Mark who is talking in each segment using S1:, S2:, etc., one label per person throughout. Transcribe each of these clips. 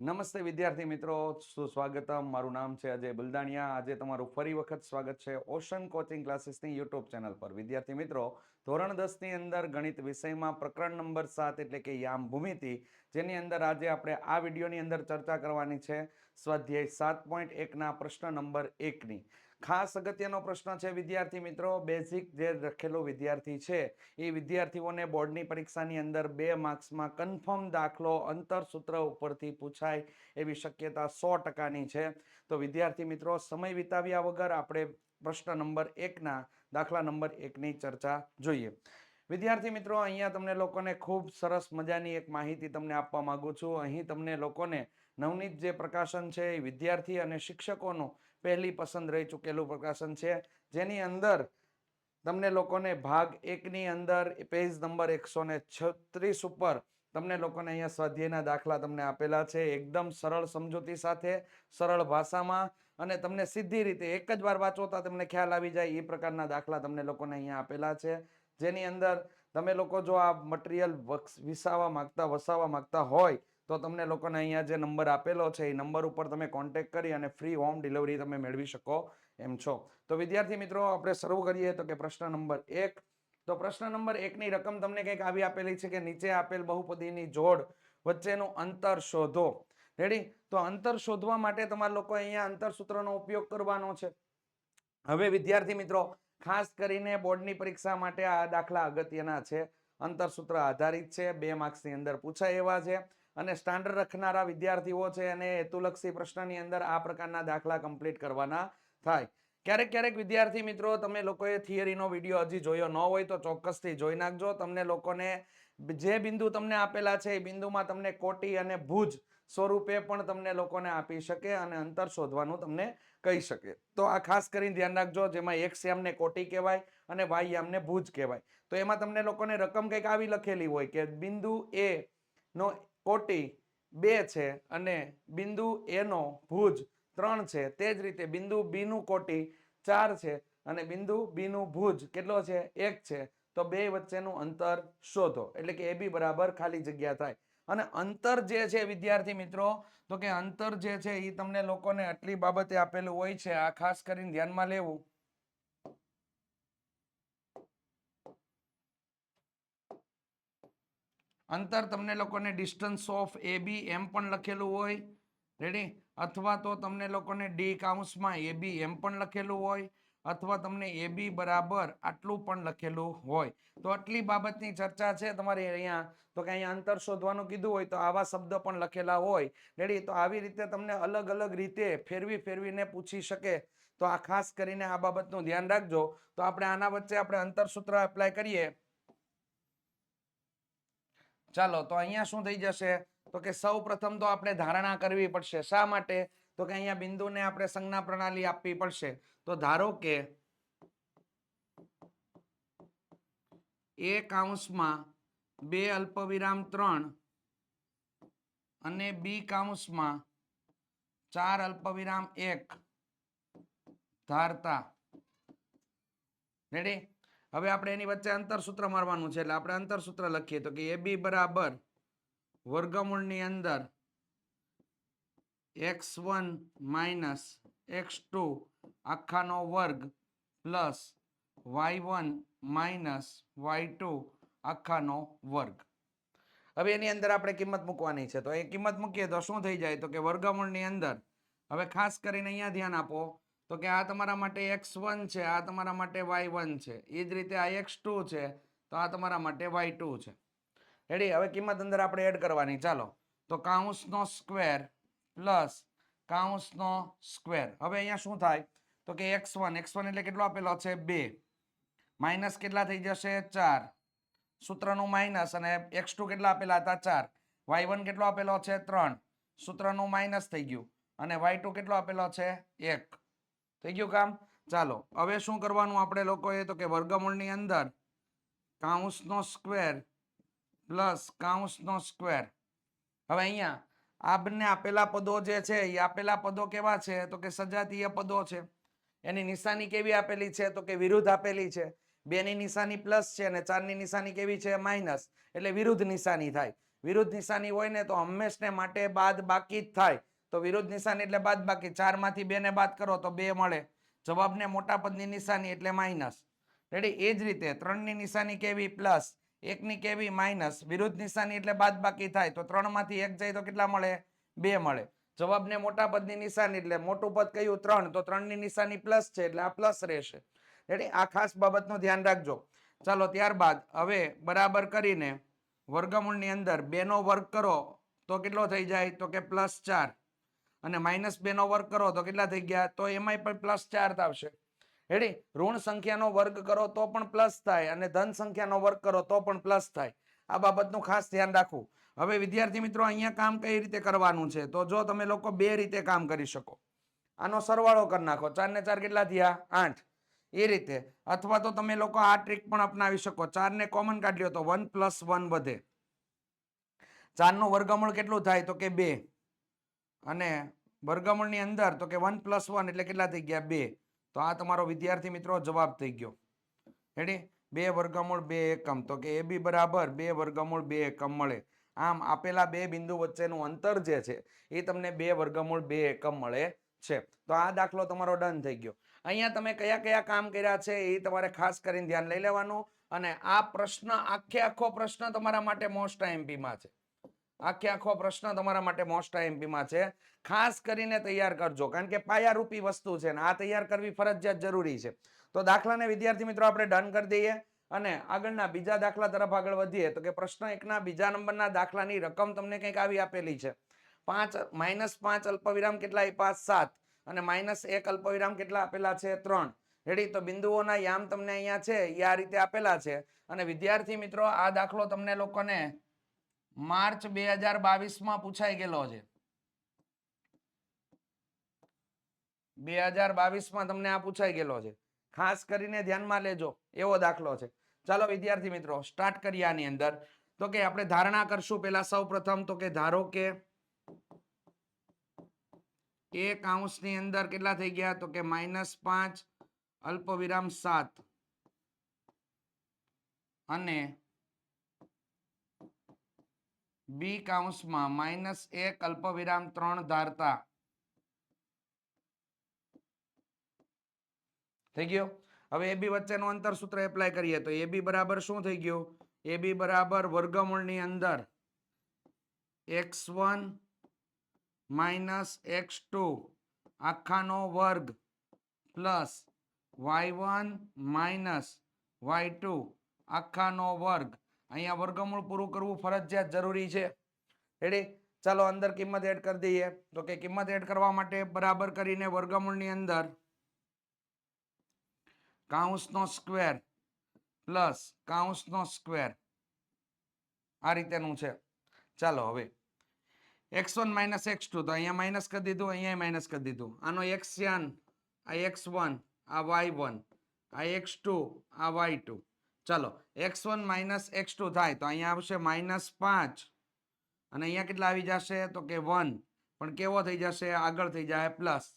S1: નમસ્તે વિદ્યાર્થી મિત્રો સુસ્વાગતમ મારું નામ છે અજય બુલદાણિયા. આજે તમારું ફરી વખત સ્વાગત છે ઓશન કોચિંગ ક્લાસીસની યુટ્યુબ ચેનલ પર. વિદ્યાર્થી મિત્રો, ધોરણ દસની અંદર ગણિત વિષયમાં પ્રકરણ નંબર સાત એટલે કે યામ ભૂમિતિ જેની અંદર આજે આપણે આ વિડીયોની અંદર ચર્ચા કરવાની છે. સ્વાધ્યાય સાત પોઈન્ટ એકના પ્રશ્ન નંબર એકની. ખાસ અગત્યનો પ્રશ્ન છે, વિદ્યાર્થી મિત્રો. બેઝિક જે રખેલો વિદ્યાર્થી છે, એ વિદ્યાર્થીઓને બોર્ડની પરીક્ષાની અંદર બે માર્ક્સમાં કન્ફર્મ દાખલો, અંતરસૂત્ર ઉપરથી પૂછાય એવી શક્યતા સો ટકાની છે. તો વિદ્યાર્થી મિત્રો, સમય વિતાવ્યા વગર આપણે પ્રશ્ન નંબર એકના દાખલા નંબર એકની ચર્ચા જોઈએ. વિદ્યાર્થી મિત્રો, અહીંયા તમને લોકોને ખૂબ સરસ મજાની એક માહિતી તમને આપવા માંગુ છું. અહીં તમને લોકોને નવનીત જે પ્રકાશન છે, એ વિદ્યાર્થી અને શિક્ષકોનું પહેલી પસંદ રહી ચૂકેલું પ્રકાશન છે. જેની અંદર તમને લોકોને ભાગ એકની અંદર પેજ નંબર એકસો ને છત્રીસ ઉપર તમને લોકોને અહીંયા સ્વાધ્યાયના દાખલા તમને આપેલા છે. એકદમ સરળ સમજૂતી સાથે, સરળ ભાષામાં અને તમને સીધી રીતે એક જ વાર વાંચોતા તમને ખ્યાલ આવી જાય. એ પ્રકારના દાખલા તમને લોકોને અહીંયા આપેલા છે. જેની અંદર તમે લોકો જો આ મટીરિયલ વિસાવા માંગતા, વસાવવા માંગતા હોય તો તમને લોકોને અહીંયા જે નંબર આપેલો છે, એ નંબર ઉપર તમે કોન્ટેક કરી અને ફ્રી હોમ ડિલિવરી તમે મેળવી શકો એમ છો. તો વિદ્યાર્થી મિત્રો, આપણે શરૂ કરીએ તો કે પ્રશ્ન નંબર એક. તો પ્રશ્ન નંબર એકની રકમ તમને કંઈક આવી આપેલી છે કે નીચે આપેલ બહુપદીની જોડ વચ્ચેનું અંતર શોધો. રેડી તો અંતર શોધવા માટે તમારે લોકો અહીંયા અંતર સૂત્રનો ઉપયોગ કરવાનો છે. હવે વિદ્યાર્થી મિત્રો, ખાસ કરીને બોર્ડની પરીક્ષા માટે આ દાખલા અગત્યના છે. અંતર સૂત્ર આધારિત છે. બે માર્ક્સની અંદર પૂછાય એવા છે. અને સ્ટાન્ડર્ડ રખનારા વિદ્યાર્થીઓ છે અને હેતુલક્ષી પ્રશ્નની અંદર આ પ્રકારના દાખલા કમ્પ્લીટ કરવાના થાય. ક્યારેક ક્યારેક વિદ્યાર્થી મિત્રો, તમે લોકોએ થિયરીનો વીડિયો હજી જોયો ન હોય તો ચોક્કસથી જોઈ નાખજો. તમને લોકોને જે બિંદુ તમને આપેલા છે એ બિંદુમાં તમને કોટી અને ભુજ સ્વરૂપે પણ તમને લોકોને આપી શકે અને અંતર શોધવાનું તમને કહી શકે. તો આ ખાસ કરીને ધ્યાન રાખજો, જેમાં એક શ્યામને કોટી કહેવાય અને વાય યામને ભુજ કહેવાય. તો એમાં તમને લોકોને રકમ કંઈક આવી લખેલી હોય કે બિંદુ એ નો કોટી બે છે અને બિંદુ એનો ભુજ ત્રણ છે. તે જ રીતે બિંદુ બીનું કોટી ચાર છે અને બિંદુ બીનું ભુજ કેટલો છે? એક છે. તો બે વચ્ચેનું અંતર શોધો. એટલે કે એ બી બરાબર ખાલી જગ્યા થાય. અને અંતર જે છે વિદ્યાર્થી મિત્રો, તો કે અંતર જે છે એ તમને લોકોને આટલી બાબતે આપેલું હોય છે. આ ખાસ કરીને ધ્યાનમાં લેવું. અંતર તમને લોકોને ડિસ્ટન્સ ઓફ એ બી એમ પણ લખેલું હોય. રેડી અથવા તો તમને લોકોને ડી કાઉન્સમાં એ બી એમ પણ લખેલું હોય, અથવા તમને એ બી બરાબર આટલું પણ લખેલું હોય. તો આટલી બાબતની ચર્ચા છે તમારી અહીંયા. તો કે અહીંયા અંતર શોધવાનું કીધું હોય તો આવા શબ્દ પણ લખેલા હોય. રેડી તો આવી રીતે તમને અલગ અલગ રીતે ફેરવી ફેરવીને પૂછી શકે. તો આ ખાસ કરીને આ બાબતનું ધ્યાન રાખજો. તો આપણે આના વચ્ચે આપણે અંતર સૂત્ર એપ્લાય કરીએ. ચાલો, તો અહીંયા શું થઈ જશે? તો કે સૌ પ્રથમ તો આપણે ધારણા કરવી પડશે. શા માટે? તો કે અહીંયા બિંદુને આપણે સંજ્ઞા પ્રણાલી આપવી પડશે. તો ધારો કે એ કાઉન્સમાં બે અલ્પવિરામ ત્રણ અને બી કાઉન્સમાં ચાર અલ્પવિરામ એક. ધારતા. રેડી હવે આપણે એની વચ્ચે અંતરસૂત્ર મારવાનું છે, એટલે આપણે અંતરસૂત્ર લખીએ તો કે એ બી બરાબર વર્ગમૂળની અંદર x one minus x two આખાનો વર્ગ plus y one minus y two આખાનો વર્ગ. હવે એની અંદર આપણે કિંમત મૂકવાની છે, તો એ કિંમત મૂકીએ તો શું થઈ જાય તો કે વર્ગમૂળની અંદર, હવે ખાસ કરીને અહીંયા ધ્યાન આપો તો કે આ તમારા માટે એક્સ વન છે, આ તમારા માટે વાય વન છે. એ જ રીતે આ એક્સ ટુ છે, તો આ તમારા માટે વાય ટુ છે. રેડી હવે કિંમત અંદર આપણે એડ કરવાની. ચાલો. તો કાઉન્સનો સ્ક્વેર પ્લસ કાઉન્સનો સ્ક્વેર. હવે અહીંયા શું થાય? તો કે એક્સ વન. એક્સ વન એટલે કેટલો આપેલો છે? બે. માઇનસ કેટલા થઈ જશે? ચાર. સૂત્રનું માઇનસ અને એક્સ ટુ કેટલા આપેલા હતા? ચાર. વાય વન કેટલો આપેલો છે? ત્રણ. સૂત્રનું માઇનસ થઈ ગયું. અને વાય ટુ કેટલો આપેલો છે? એક. થઈ ગયું કામ? ચાલો, હવે શું કરવાનું આપણે લોકોએ તો કે વર્ગમૂળની અંદર કાઉન્સનો સ્ક્વેર પ્લસ કાઉન્સનો સ્ક્વેર. હવે અહીંયા આ બંને આપેલા પદો જે છે, એ આપેલા પદો કેવા છે? તો કે સજાતીય પદો છે. એની નિશાની કેવી આપેલી છે? તો કે વિરુદ્ધ આપેલી છે. બેની નિશાની પ્લસ છે અને ચારની નિશાની કેવી છે? માઇનસ. એટલે વિરુદ્ધ નિશાની થાય. વિરુદ્ધ નિશાની હોય ને તો હંમેશને માટે બાદ બાકી જ થાય. તો વિરુદ્ધ નિશાની એટલે બાદ બાકી ચારમાંથી બે ને બાદ કરો તો બે મળે. જવાબને મોટા પદની નિશાની એટલે માઇનસ. રેડી એ જ રીતે ત્રણની નિશાની કેવી? પ્લસ. એકની કેવી? માઇનસ. વિરુદ્ધ નિશાની એટલે બાદ બાકી થાય. તો ત્રણમાંથી એક જાય તો કેટલા મળે? બે મળે. જવાબને મોટા પદની નિશાની એટલે મોટું પદ કયું? ત્રણ. તો ત્રણની નિશાની પ્લસ છે એટલે આ પ્લસ રહેશે. રેડી આ ખાસ બાબતનું ધ્યાન રાખજો. ચાલો, ત્યારબાદ હવે બરાબર કરીને વર્ગમૂળની અંદર બેનો વર્ગ કરો. તો કેટલો થઈ જાય? તો કે પ્લસ ચાર. અને માઇનસ બેનો વર્ગ કરો તો કેટલા થઈ ગયા? તો એમાંય પણ પ્લસ ચાર આવશે. રેડી ઋણ સંખ્યાનો વર્ગ કરો તો પણ પ્લસ થાય અને ધન સંખ્યાનો વર્ગ કરો તો પણ પ્લસ થાય. આ બાબતનું ખાસ ધ્યાન રાખવું. હવે વિદ્યાર્થી મિત્રો, અહીંયા કામ કઈ રીતે કરવાનું છે? તો જો તમે લોકો બે રીતે કામ કરી શકો. આનો સરવાળો કરી નાખો. ચાર ને ચાર કેટલા થયા? આઠ. એ રીતે. અથવા તો તમે લોકો આ ટ્રીક પણ અપનાવી શકો. ચાર ને કોમન લો તો વન પ્લસ વન વધે. ચારનું વર્ગમૂળ કેટલું થાય? તો કે બે. અને વર્ગમૂળની અંદર તો કે વન પ્લસ વન એટલે કેટલા થઈ ગયા? બે. તો આ તમારો વિદ્યાર્થી મિત્રો જવાબ થઈ ગયો. રેડી બે વર્ગમૂળ, બે એકમ. તો કે એ બી બરાબર, બે વર્ગમૂળ, બે એકમ મળે. આમ આપેલા બે બિંદુ વચ્ચેનું અંતર જે છે, એ તમને બે વર્ગમૂળ, બે એકમ મળે છે. તો આ દાખલો તમારો ડન થઈ ગયો. અહીંયા તમે કયા કયા કામ કર્યા છે, એ તમારે ખાસ કરીને ધ્યાન લઈ લેવાનું. અને આ પ્રશ્ન, આખે આખો પ્રશ્ન તમારા માટે મોસ્ટ આઈએમપીમાં છે. આખે આખો પ્રશ્ન તમારા માટે મોસ્ટ આઈએમપીમાં છે. ખાસ કરીને તૈયાર કરજો, કારણ કે પાયારૂપી વસ્તુ છે ને આ તૈયાર કરવી ફરજિયાત જરૂરી છે. તો દાખલાને વિદ્યાર્થી મિત્રો આપણે ડન કરી દઈએ અને આગળના બીજા દાખલા તરફ આગળ વધીએ તો કે પ્રશ્ન એકના બીજા નંબરના દાખલાની રકમ તમને કંઈક આવી આપેલી છે. પાંચ માઇનસ પાંચ અલ્પવિરામ કેટલા આપ્યા? સાત. અને માઇનસ એક અલ્પવિરામ કેટલા આપેલા છે? ત્રણ. રેડી તો બિંદુઓના યામ તમને અહીંયા છે, એ આ રીતે આપેલા છે. અને વિદ્યાર્થી મિત્રો, આ દાખલો તમને લોકોને માર્ચ બે હજાર બાવીસમાં પૂછાઈ ગયેલો છે. બે હજાર બાવીસમાં તમને આ પૂછાઈ ગયેલો છે. ખાસ કરીને ધ્યાનમાં લેજો, એવો દાખલો છે. ચાલો વિદ્યાર્થી મિત્રો સ્ટાર્ટ કરીએ આની અંદર. તો કે આપણે ધારણા કરશું પેલા સૌ તો કે ધારો કે એક અંશની અંદર કેટલા થઈ ગયા? તો કે માઇનસ પાંચ અલ્પ વિરામ સાત. અને બી કાઉન્સમાં માઇનસ એક અલ્પ વિરામ ત્રણ ધારતા. થઈ ગયો? હવે એ બી વચ્ચેનું અંતર સૂત્ર એપ્લાય કરીએ તો એ બી બરાબર શું થઈ ગયું? એ બી બરાબર વર્ગમૂળની અંદર x one minus x two આખાનો વર્ગ plus y one minus y two આખાનો વર્ગ. અહીંયા વર્ગમૂળ પૂરું કરવું ફરજિયાત જરૂરી છે. રેડી ચાલો અંદર કિંમત એડ કરી દઈએ. તો કે કિંમત એડ કરવા માટે બરાબર કરીને વર્ગમૂળની અંદર કાઉન્સનો સ્ક્વેર પ્લસ કાઉન્સનો સ્ક્વેર આ રીતેનું છે. ચાલો હવે x one minus x two, તો અહીંયા માઇનસ કરી દીધું, અહીંયા માઇનસ કરી દીધું. આનો એક્સ યાન, આ એક્સ વન, આ વાય વન, આ એક્સ ટુ, આ વાય ટુ. ચાલો, x one minus x two થાય તો અહીંયા આવશે માઇનસ પાંચ. અને અહીંયા કેટલા આવી જશે? તો કે વન. પણ કેવો થઈ જશે? આગળ થઈ જાય પ્લસ.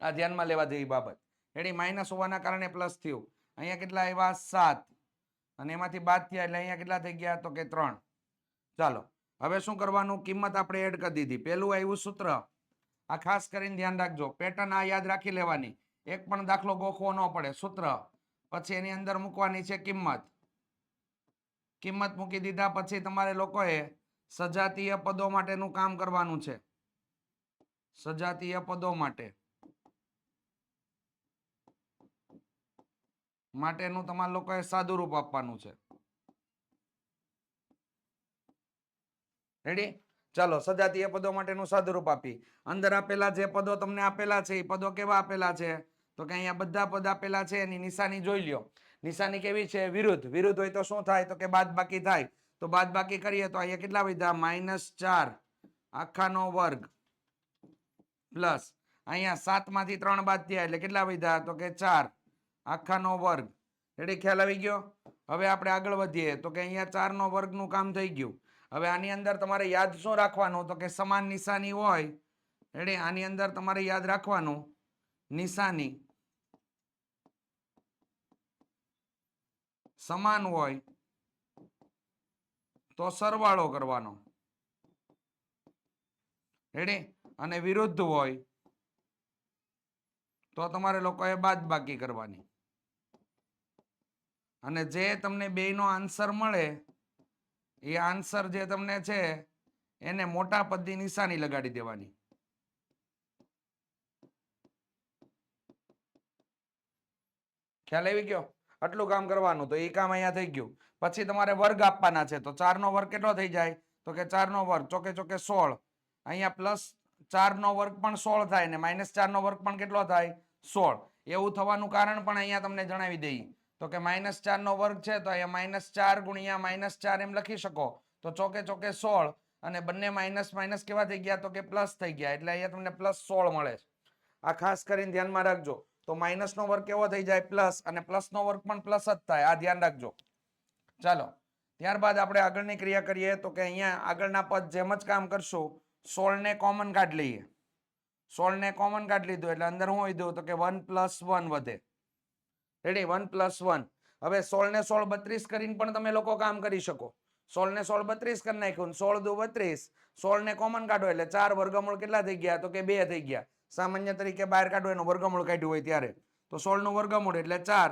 S1: આ ધ્યાનમાં લેવા જેવી બાબત. એડી માઇનસ હોવાના કારણે પ્લસ થયું. અહીંયા કેટલા આવ્યા? સાત. અને એમાંથી બાદ થયા એટલે અહીંયા કેટલા થઈ ગયા? તો કે ત્રણ. ચાલો, હવે શું કરવાનું? કિંમત આપણે એડ કરી દીધી. પેલું આવ્યું સૂત્ર. આ ખાસ કરીને ધ્યાન રાખજો. પેટર્ન આ યાદ રાખી લેવાની. એક પણ દાખલો ગોખવો ન પડે. સૂત્ર. પછી એની અંદર મૂકવાની છે કિંમત. કિંમત મૂકી દીધા પછી તમારે લોકોએ સજાતીય પદો માટેનું કામ કરવાનું છે. સજાતીય પદો માટે. માટેનું તમારે લોકોએ સાદુરૂપ આપવાનું છે. રેડી ચાલો, સજાતીય પદો માટેનું સાદુરૂપ આપી. અંદર આપેલા જે પદો તમને આપેલા છે, એ પદો કેવા આપેલા છે? તો કે અહીંયા બધા પદ આપેલા છે, એની નિશાની જોઈ લ્યો. નિશાની કેવી છે? વિરુદ્ધ. વિરુદ્ધ હોય તો શું થાય? તો કે બાદ બાકી થાય. તો બાદ બાકી કરીએ તો અહીંયા કેટલા વધ્યા માઇનસ ચાર. આખાનો વર્ગ પ્લસ. અહીંયા સાતમાંથી ત્રણ બાદ થયા એટલે કેટલા વધ્યા તો કે ચાર. આખાનો વર્ગ. એટલે ખ્યાલ આવી ગયો? હવે આપણે આગળ વધીએ. તો કે અહીંયા ચારનો વર્ગનું કામ થઈ ગયું. હવે આની અંદર તમારે યાદ શું રાખવાનું? તો કે સમાન નિશાની હોય. એટલે આની અંદર તમારે યાદ રાખવાનું. નિશાની. સમાન હોય તો સરવાળો કરવાનો. રેડી અને વિરુદ્ધ હોય તો તમારે લોકોએ બાદ બાકી કરવાની. અને જે તમને બેયનો આન્સર મળે, એ આન્સર જે તમને છે, એને મોટા પદની નિશાની લગાડી દેવાની. ખ્યાલ આવી ગયો? આટલું કામ કરવાનું તો એ કામ અહીંયા થઈ ગયું. પછી તમારે વર્ગ આપવાના છે તો ચારનો વર્ગ કેટલો થઈ જાય? તો કે ચારનો વર્ગ, ચોકે ચોકે સોળ. અહીંયા પ્લસ ચારનો વર્ગ પણ સોળ થાય ને માઇનસ ચારનો વર્ગ પણ કેટલો થાય? સોળ. એવું થવાનું કારણ પણ અહીંયા તમને જણાવી દઈએ તો કે માઇનસ ચારનો વર્ગ છે તો અહીંયા માઇનસ ચાર ગુણ્યા માઇનસ ચાર એમ લખી શકો. તો ચોકે ચોકે સોળ અને બંને માઇનસ માઇનસ કેવા થઈ ગયા? તો કે પ્લસ થઈ ગયા. એટલે અહીંયા તમને પ્લસ સોળ મળે આ ખાસ કરીને ધ્યાનમાં રાખજો. તો માઇનસ નો વર્ગ કેવો થઈ જાય? પ્લસ અને પ્લસ નો વર્ગ પણ પ્લસ જ થાય. આ ધ્યાન રાખજો. ચાલો. ત્યારબાદ આપણે આગળની ક્રિયા કરીએ તો કે અહીંયા આગળના પદ જેમ જ કામ કરશું, સોળ ને કોમન કાઢ લઈએ. સોળને કોમન કાઢી લીધું એટલે અંદર હું દઉં તો કે વન પ્લસ વન વધે. રેડી વન પ્લસ વન હવે સોળને સોળ બત્રીસ કરીને પણ તમે લોકો કામ કરી શકો. સોળ ને સોળ બત્રીસ કરી નાખ્યું સોળ દુ બત્રીસ. સોળને કોમન કાઢો એટલે ચાર વર્ગમૂળ કેટલા થઈ ગયા? તો કે બે થઈ ગયા. સામાન્ય તરીકે બહાર કાઢો, એનું વર્ગમૂળ કાઢ્યું હોય ત્યારે. તો સોળનું વર્ગમૂળ એટલે ચાર.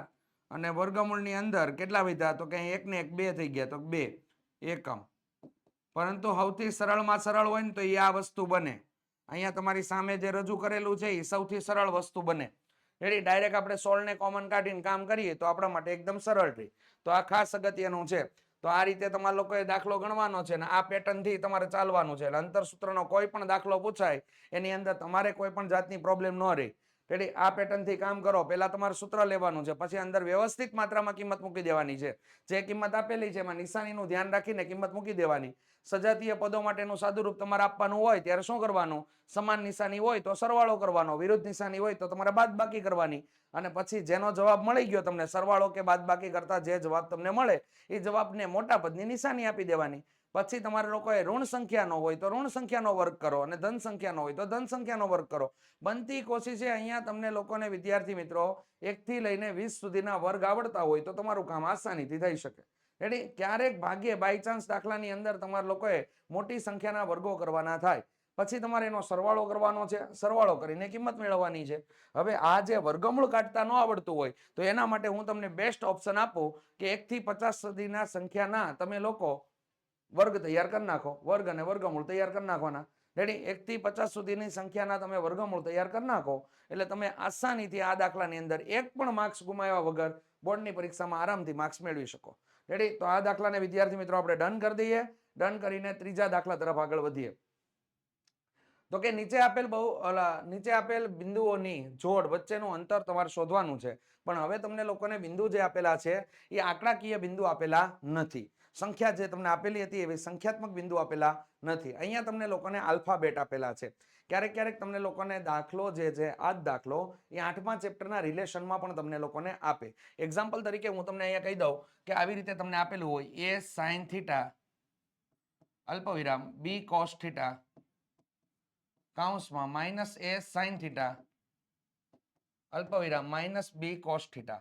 S1: અને વર્ગમૂળની અંદર કેટલા વિધા તો કે એક ને એક, બે થઈ ગયા. તો બે. એકમ. પરંતુ સૌથી સરળમાં સરળ હોય ને તો એ આ વસ્તુ બને. અહીંયા તમારી સામે જે રજૂ કરેલું છે, એ સૌથી સરળ વસ્તુ બને. રેડી ડાયરેક્ટ આપણે સોળને કોમન કાઢીને કામ કરીએ તો આપણા માટે એકદમ સરળ રહી. તો આ ખાસ અગત્યનું છે. તો આ રીતે તમારે લોકોએ દાખલો ગણવાનો છે ને આ પેટર્નથી તમારે ચાલવાનું છે. એટલે અંતરસૂત્રનો કોઈ પણ દાખલો પૂછાય, એની અંદર તમારે કોઈ પણ જાતની પ્રોબ્લેમ ન રહે. રેડી આ પેટર્નથી કામ કરો. પહેલાં તમારે સૂત્ર લેવાનું છે. પછી અંદર વ્યવસ્થિત માત્રામાં કિંમત મૂકી દેવાની છે. જે કિંમત આપેલી છે એમાં નિશાનીનું ધ્યાન રાખીને કિંમત મૂકી દેવાની. સજાતીય પદો માટેનું સાદુરૂપ તમારે આપવાનું હોય, ત્યારે શું કરવાનું? સમાન નિશાની હોય તો સરવાળો કરવાનો. વિરુદ્ધ નિશાની હોય તો તમારે બાદ બાકી કરવાની. અને પછી જેનો જવાબ મળી ગયો તમને, સરવાળો કે બાદ બાકી કરતા જે જવાબ તમને મળે, એ જવાબને મોટા પદની નિશાની આપી દેવાની. પછી તમારે લોકોએ ઋણ સંખ્યાનો હોય તો ઋણ સંખ્યાનો વર્ગ કરો અને ધન સંખ્યાનો હોય તો ધન સંખ્યાનો વર્ગ કરો. બનતી કોશિશે અહીંયા તમને લોકોને વિદ્યાર્થી મિત્રો એકથી લઈને વીસ સુધીના વર્ગ આવડતા હોય તો તમારું કામ આસાનીથી થઈ શકે. રેડી ક્યારેક ભાગ્યે બાય ચાન્સ દાખલાની અંદર તમારા લોકોએ મોટી સંખ્યાના વર્ગો કરવાના થાય. પછી તમારે એનો સરવાળો કરવાનો છે. સરવાળો કરીને કિંમત મેળવવાની છે. હવે આ જે વર્ગમૂળ કાઢતા ન આવડતું હોય તો એના માટે હું તમને બેસ્ટ ઓપ્શન આપું કે એકથી પચાસ સુધીના સંખ્યાના તમે લોકો વર્ગ તૈયાર કરી નાખો. વર્ગ અને વર્ગમૂળ તૈયાર કરી નાખવાના. રેડી એકથી પચાસ સુધીની સંખ્યાના તમે વર્ગમૂળ તૈયાર કરી નાખો. એટલે તમે આસાનીથી આ દાખલાની અંદર એક પણ માર્ક્સ ગુમાવ્યા વગર બોર્ડની પરીક્ષામાં આરામથી માર્ક્સ મેળવી શકો. રેડી તો આ દાખલાને વિદ્યાર્થી મિત્રો આપણે ડન કરી દઈએ. ડન કરીને ત્રીજા દાખલા તરફ આગળ વધીએ. તો કે નીચે આપેલ બહુ નીચે આપેલ બિંદુઓની જોડ વચ્ચેનું અંતર તમારે શોધવાનું છે. પણ હવે તમને લોકોને બિંદુ જે આપેલા છે, એ આંકડાકીય બિંદુ આપેલા નથી. સંખ્યા જે તમને આપેલી હતી એવી સંખ્યાત્મક બિંદુ આપેલા નથી. અહીંયા તમને લોકોને આલ્ફાબેટ આપેલા છે. ક્યારેક ક્યારેક તમને લોકોને દાખલો જે છે, આ જ દાખલો એ આઠમા ચેપ્ટરના રિલેશનમાં પણ તમને લોકોને આપે. એક્ઝામ્પલ તરીકે હું તમને અહીંયા કહી દઉં કે આવી રીતે તમને આપેલું હોય એ સાઇન થીટા અલ્પવિરામ બી કોસ થીટા કાઉન્સમાં માઇનસ એ સાઇન થીટા અલ્પવિરામ, માઇનસ બી કોસ થીટા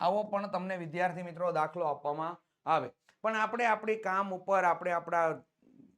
S1: આવો પણ તમને વિદ્યાર્થી મિત્રો દાખલો આપવામાં આવે. પણ આપણે આપણી કામ ઉપર, આપણે આપણા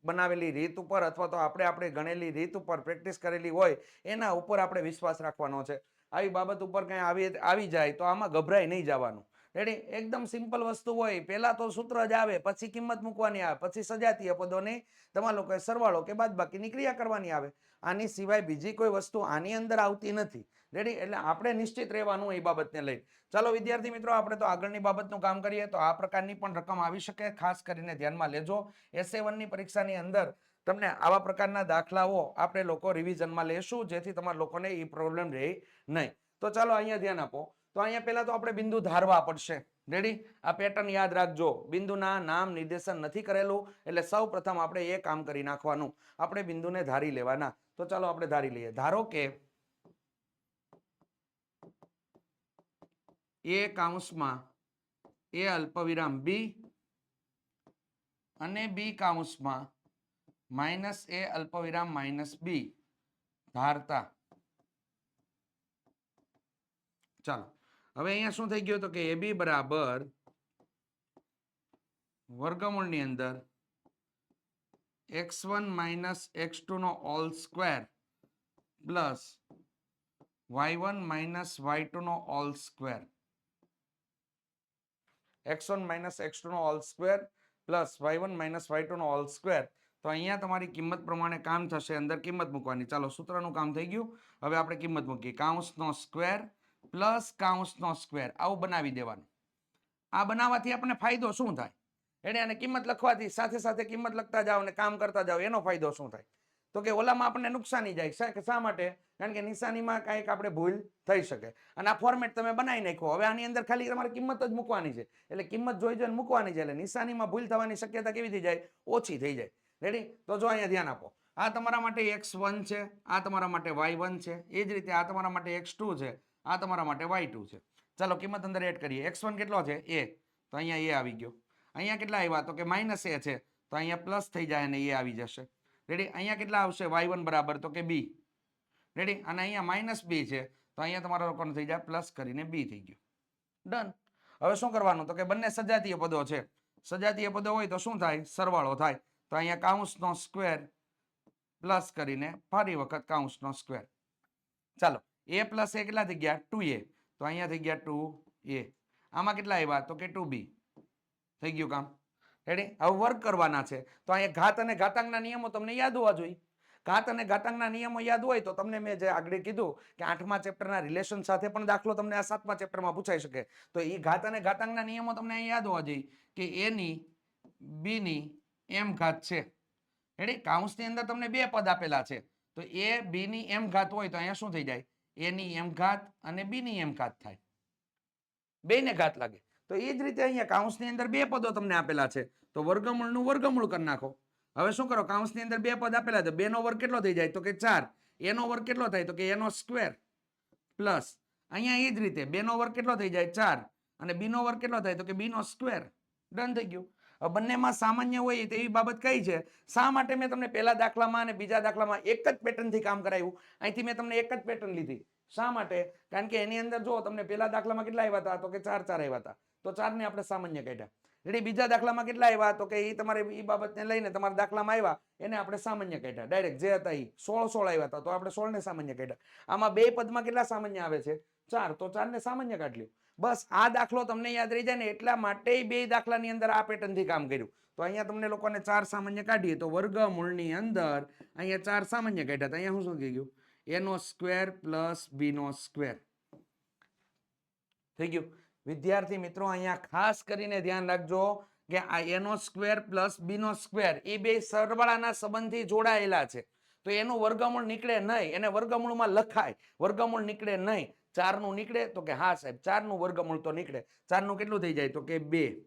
S1: બનાવેલી રીત ઉપર અથવા તો આપણે આપણે ગણેલી રીત ઉપર પ્રેક્ટિસ કરેલી હોય, એના ઉપર આપણે વિશ્વાસ રાખવાનો છે. આવી બાબત ઉપર કંઈ આવી આવી જાય તો આમાં ગભરાઈ નહીં જવાનું. રેડી એકદમ સિમ્પલ વસ્તુ હોય. પહેલાં તો સૂત્ર જ આવે, પછી કિંમત મૂકવાની આવે, પછી સજાતીય પદોને તમારા લોકોએ સરવાળો કે બાદ બાકીની ક્રિયા કરવાની આવે. આની સિવાય બીજી કોઈ વસ્તુ આની અંદર આવતી નથી. રેડી એટલે આપણે નિશ્ચિત રહેવાનું એ બાબતને લઈ ચાલો વિદ્યાર્થી મિત્રો, આપણે તો આગળની બાબતનું કામ કરીએ. તો આ પ્રકારની પણ રકમ આવી શકે. ખાસ કરીને ધ્યાનમાં લેજો. એસએ વનની પરીક્ષાની અંદર તમને આવા પ્રકારના દાખલાઓ આપણે લોકો રિવિઝનમાં લેશું. જેથી તમારા લોકોને એ પ્રોબ્લેમ રહે નહીં. તો ચાલો અહીંયા ધ્યાન આપો. તો અહીંયા પહેલા તો આપણે બિંદુ ધારવા પડશે. રેડી આ પેટર્ન યાદ રાખજો. બિંદુના નામ નિર્દેશન નથી કરેલું, એટલે સૌ પ્રથમ આપણે એ કામ કરી નાખવાનું. આપણે બિંદુને ધારી લેવાના. તો ચાલો આપણે ધારી લઈએ. ધારો કે એ કાઉન્સમાં એ અલ્પવિરામ બી અને બી કાઉન્સમાં માઇનસ એ અલ્પવિરામ માઇનસ બી ધારતા. ચાલો. હવે અહીંયા શું થઈ ગયું તો કે એ બી બરાબર વર્ગમૂળની અંદર x one minus x ટુનો all square plus y one minus y ટુનો all square. X one minus x ટુનો all square plus y one minus y ટુનો all square. તો અહીંયા તમારી કિંમત પ્રમાણે કામ થશે, અંદર કિંમત મૂકવાની. ચાલો સૂત્રનું કામ થઈ ગયું. હવે આપણે કિંમત મૂકીએ. કાઉન્સનો સ્ક્વેર પ્લસ કાઉન્સનો સ્ક્વેર. આવું બનાવી દેવાનું. આ બનાવવાથી આપણને ફાયદો શું થાય? એટલે અને કિંમત લખવાથી સાથે સાથે કિંમત લખતા જાઓ અને કામ કરતા જાઓ, એનો ફાયદો શું થાય? તો કે ઓલામાં આપણને નુકસાની જાય. શા શા માટે? કારણ કે નિશાનીમાં કાંઈક આપણે ભૂલ થઈ શકે. અને આ ફોર્મેટ તમે બનાવી નાખો હવે આની અંદર ખાલી તમારે કિંમત જ મૂકવાની છે. એટલે કિંમત જોઈ જોઈને મૂકવાની છે. એટલે નિશાનીમાં ભૂલ થવાની શક્યતા કેવી થઈ જાય? ઓછી થઈ જાય. રેડી તો જો અહીંયા ધ્યાન આપો. આ તમારા માટે એક્સ વન છે. આ તમારા માટે વાય વન છે. એ જ રીતે આ તમારા માટે એક્સ ટુ છે. આ તમારા માટે વાય છે. ચાલો કિંમત અંદર એડ કરીએ. એક્સ વન કેટલો છે? એ તો અહીંયા એ આવી ગયો. અહીંયા કેટલા આવ્યા? તો કે માઇનસ એ છે. તો અહીંયા પ્લસ થઈ જાય અને એ આવી જશે. રેડી અહીંયા કેટલા આવશે? વાય વન બરાબર. તો કે બી રેડી અને અહીંયા માઇનસ બી છે. તો અહીંયા તમારો લોકોને થઈ જાય? પ્લસ કરીને બી થઈ ગયું. ડન હવે શું કરવાનું? તો કે બંને સજાતીય પદો છે. સજાતીય પદો હોય તો શું થાય? સરવાળો થાય. તો અહીંયા કાઉન્સનો સ્ક્વેર પ્લસ કરીને ફરી વખત કાઉન્સનો સ્ક્વેર ચાલો. એ પ્લસ એ કેટલા થઈ ગયા? ટુ એ તો અહીંયા થઈ ગયા ટુ એ આમાં કેટલા આવ્યા? તો કે ટુ બી થઈ ગયું કામ. રેડી હવે વર્ક કરવાના છે. તો અહીંયા ઘાત અને ઘાતાંકના નિયમો તમને યાદ હોવા જોઈએ. ઘાત અને ઘાતાંકના નિયમો યાદ હોય તો તમને મેં જે આગળ કીધું કે આઠમા ચેપ્ટરના રિલેશન સાથે પણ દાખલો તમને આ સાતમા ચેપ્ટરમાં પૂછાઈ શકે. તો એ ઘાત અને ઘાતાંકના નિયમો તમને અહીંયા યાદ હોવા જોઈએ કે એની બીની એમ ઘાત છે. રેડી કાઉન્સની અંદર તમને બે પદ આપેલા છે. તો એ બીની એમ ઘાત હોય તો અહીંયા શું થઈ જાય? એની એમ ઘાત અને બીની એમ ઘાત થાય. બેને ઘાત લાગે. તો એ જ રીતે અહીંયા કાઉન્સની અંદર બે પદો તમને આપેલા છે. તો વર્ગમૂળનું વર્ગમૂળ કરી નાખો. હવે શું કરો? કાઉન્સની અંદર બે પદ આપેલા છે. બેનો વર્ગ કેટલો થઈ જાય? તો કે ચાર. એનો વર્ગ કેટલો થાય? તો કે એનો સ્ક્વેર પ્લસ. અહીંયા એ જ રીતે બેનો વર્ગ કેટલો થઈ જાય? ચાર. અને બીનો વર્ગ કેટલો થાય? તો કે બીનો સ્ક્વેર. ડન થઈ ગયું. બંનેમાં સામાન્ય હોય તેવી બાબત કઈ છે? શા માટે મેં તમને પહેલા દાખલામાં અને બીજા દાખલામાં એક જ પેટર્નથી કામ કરાવ્યું અહીંથી મેં તમને એક જ પેટર્ન લીધી. શા માટે? કારણ કે એની અંદર જો તમને પહેલા દાખલામાં કેટલા આવ્યા હતા? તો કે ચાર ચાર આવ્યા હતા. તો ચારને આપણે સામાન્ય કાઢ્યા. રેડી બીજા દાખલામાં કેટલા આવ્યા તો કે એ તમારે એ બાબતને લઈને તમારા દાખલામાં આવ્યા એને આપણે સામાન્ય કાઢ્યા. ડાયરેક્ટ જે હતા એ સોળ સોળ આવ્યા હતા. તો આપણે સોળને સામાન્ય કાઢ્યા. આમાં બે પદમાં કેટલા સામાન્ય આવે છે? ચાર. તો ચારને સામાન્ય કાઢ બસ, આ દાખલો તમને યાદ રહી જાય ને એટલા માટે બે દાખલાની અંદર આ પેટર્નથી કામ કર્યું. તો અહીંયા તમને લોકોને ચાર સામાન્ય કાઢીએ. તો વર્ગમૂળની અંદર અહીંયા ચાર સામાન્ય કાઢ્યા હતા. અહીંયા શું થઈ ગયું? એનો સ્ક્વેર પ્લસ બીનો સ્ક્વેર. થઈ ગયું. વિદ્યાર્થી મિત્રો, અહીંયા ખાસ કરીને ધ્યાન રાખજો કે આ એનો સ્ક્વેર પ્લસ બીનો સ્ક્વેર એ બે સરવાળાના સંબંધથી જોડાયેલા છે. તો એનું વર્ગમૂળ નીકળે નહીં. એને વર્ગમૂળમાં લખાય. વર્ગમૂળ નીકળે નહીં. ચારનું નીકળે તો કે હા સાહેબ, ચારનું વર્ગમૂળ તો નીકળે. ચારનું કેટલું થઈ જાય તો કે બે.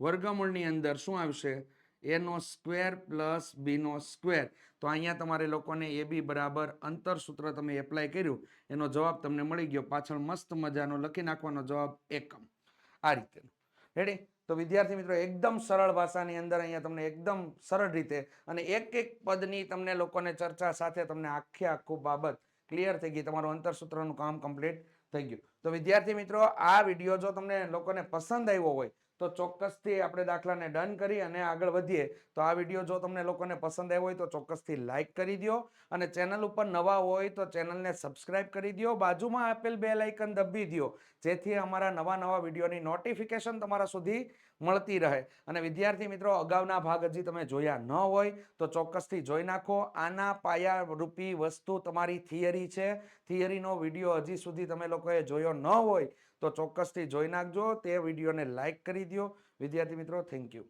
S1: વર્ગમૂળની અંદર શું આવશે? એનો સ્ક્વેર પ્લસ બીનો સ્ક્વેર. તો અહીંયા તમારે લોકોને એ બી બરાબર અંતર સૂત્ર તમે એપ્લાય કર્યું. એનો જવાબ તમને મળી ગયો. પાછળ મસ્ત મજાનો લખી નાખવાનો જવાબ એકમ. આ રીતેનો. રેડી તો વિદ્યાર્થી મિત્રો, એકદમ સરળ ભાષાની અંદર અહીંયા તમને એકદમ સરળ રીતે અને એક એક પદની તમને લોકોને ચર્ચા સાથે તમને આખે આખું બાબત ક્લિયર થઈ ગઈ. તમારું અંતરસૂત્રનું કામ કમ્પ્લીટ થઈ ગયું. તો વિદ્યાર્થી મિત્રો, આ વીડિયો જો તમને લોકોને પસંદ આવ્યો હોય તો ચોક્કસથી આપણે દાખલાને ડન કરી અને આગળ વધીએ. તો આ વીડિયો જો તમને લોકોને પસંદ આવ્યો હોય તો ચોક્કસથી લાઇક કરી દો અને ચેનલ ઉપર નવા હોય તો ચેનલને સબસ્ક્રાઇબ કરી દો બાજુમાં આપેલ બે લાઇકન દબી દો જેથી અમારા નવા નવા વિડીયોની નોટિફિકેશન તમારા સુધી મળતી રહે. અને વિદ્યાર્થી મિત્રો, અગાઉના ભાગ હજી તમે જોયા ન હોય તો ચોક્કસથી જોઈ નાખો. આના પાયા રૂપી વસ્તુ તમારી થિયરી છે. થિયરીનો વીડિયો હજી સુધી તમે લોકોએ જોયો ન હોય તો ચોક્કસથી જોઈ નાખજો. તે વિડીયોને લાઇક કરી દો વિદ્યાર્થી મિત્રો થેન્ક યુ.